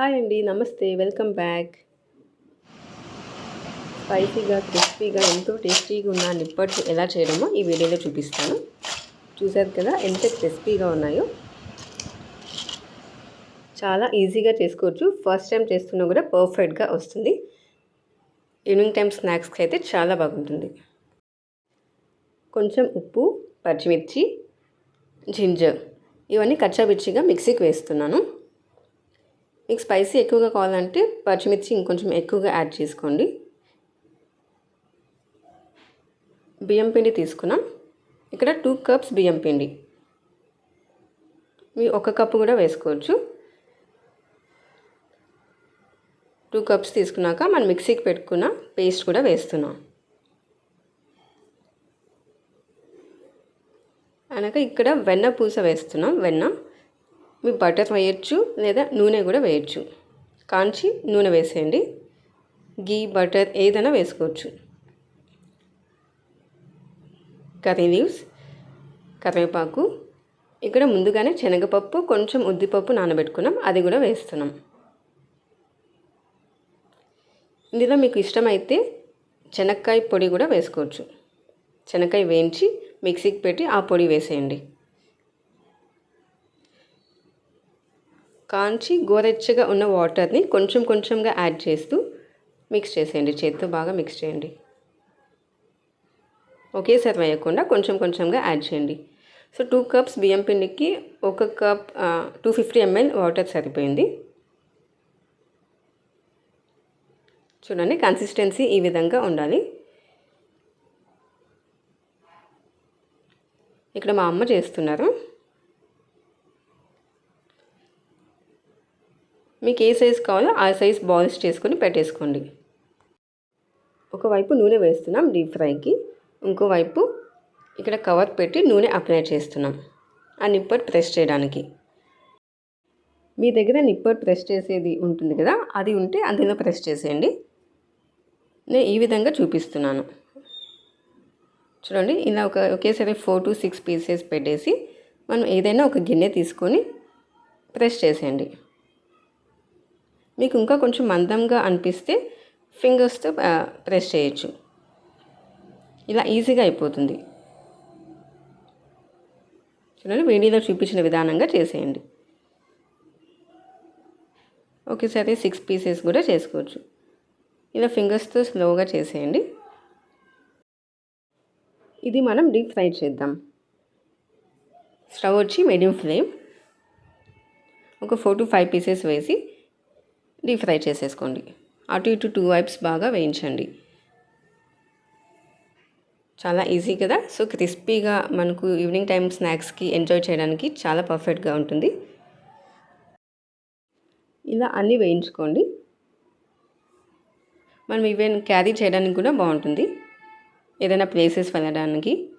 Hi అండి నమస్తే welcome back. స్పైసీగా క్రిస్పీగా ఎంతో టేస్టీగా ఉన్న నిప్పట్లు ఎలా చేయడమో ఈ వీడియోలో చూపిస్తాను. చూసారు కదా ఎంత క్రిస్పీగా ఉన్నాయో. చాలా ఈజీగా చేసుకోవచ్చు. ఫస్ట్ టైం చేస్తున్నా కూడా పర్ఫెక్ట్గా వస్తుంది. ఈవినింగ్ టైం స్నాక్స్కి అయితే చాలా బాగుంటుంది. కొంచెం ఉప్పు పచ్చిమిర్చి జింజర్ ఇవన్నీ కచ్చాపిచ్చిగా మిక్సీకి వేస్తున్నాను. మీకు స్పైసీ ఎక్కువగా కావాలంటే పచ్చిమిర్చి ఇంకొంచెం ఎక్కువగా యాడ్ చేసుకోండి. బియ్యం పిండి తీసుకున్నాం. ఇక్కడ టూ కప్స్ బియ్యం పిండి. మీ ఒక కప్పు కూడా వేసుకోవచ్చు. టూ కప్స్ తీసుకున్నాక మనం మిక్సీకి పెట్టుకున్న పేస్ట్ కూడా వేస్తున్నాం. అనగా ఇక్కడ వెన్న పూస వేస్తున్నాం. వెన్న మీ బటర్ వేయచ్చు లేదా నూనె కూడా వేయచ్చు. కాంచి నూనె వేసేయండి. గీ బటర్ ఏదైనా వేసుకోవచ్చు. కర్రీ లీవ్స్ కరివేపాకు. ఇక్కడ ముందుగానే శనగపప్పు కొంచెం ఉద్దిపప్పు నానబెట్టుకున్నాం. అది కూడా వేస్తున్నాం. ఇందులో మీకు ఇష్టమైతే శనక్కాయ పొడి కూడా వేసుకోవచ్చు. శనక్కాయ వేయించి మిక్సీకి పెట్టి ఆ పొడి వేసేయండి. కాంచి గోరెచ్చగా ఉన్న వాటర్ని కొంచెం కొంచెంగా యాడ్ చేస్తూ మిక్స్ చేసేయండి. చేతితో బాగా మిక్స్ చేయండి. ఒకేసారి వేయకుండా కొంచెం కొంచెంగా యాడ్ చేయండి. సో టూ కప్స్ బియ్యం పిండికి ఒక cup two fifty ML water సరిపోయింది. చూడండి కన్సిస్టెన్సీ ఈ విధంగా ఉండాలి. ఇక్కడ మా అమ్మ చేస్తున్నారు. మీకు ఏ సైజ్ కావాలో ఆ సైజ్ బాల్స్ చేసుకొని పెట్టేసుకోండి. ఒకవైపు నూనె వేస్తున్నాం డీప్ ఫ్రైకి ఇంకోవైపు ఇక్కడ కవర్ పెట్టి నూనె అప్లై చేస్తున్నాం. ఆ నిప్పట్ ప్రెస్ చేయడానికి. మీ దగ్గర నిప్పట్ ప్రెస్ చేసేది ఉంటుంది కదా అది ఉంటే అందులో ప్రెస్ చేసేయండి. నేను ఈ విధంగా చూపిస్తున్నాను. చూడండి ఇలా ఒక ఒకేసారి ఫోర్ టు సిక్స్ పీసెస్ పెట్టేసి మనం ఏదైనా ఒక గిన్నె తీసుకొని ప్రెస్ చేసేయండి. మీకు ఇంకా కొంచెం మందంగా అనిపిస్తే ఫింగర్స్తో ప్రెస్ చేయొచ్చు. ఇలా ఈజీగా అయిపోతుంది. చూడండి వీడియోలో చూపించిన విధానంగా చేసేయండి. ఒకేసారి సిక్స్ పీసెస్ కూడా చేసుకోవచ్చు. ఇలా ఫింగర్స్తో స్లోగా చేసేయండి. ఇది మనం డీప్ ఫ్రై చేద్దాం. స్టవ్ వచ్చి మీడియం ఫ్లేమ్. ఒక ఫోర్ టు ఫైవ్ పీసెస్ వేసి డీప్ ఫ్రై చేసేసుకోండి. అటు ఇటు టూ వైప్స్ బాగా వేయించండి. చాలా ఈజీ కదా? సో క్రిస్పీగా మనకు ఈవినింగ్ టైం స్నాక్స్కి ఎంజాయ్ చేయడానికి చాలా పర్ఫెక్ట్గా ఉంటుంది. ఇలా అన్నీ వేయించుకోండి. మనం ఈవెన్ క్యారీ చేయడానికి కూడా బాగుంటుంది. ఏదైనా ప్లేసెస్ వెళ్ళడానికి.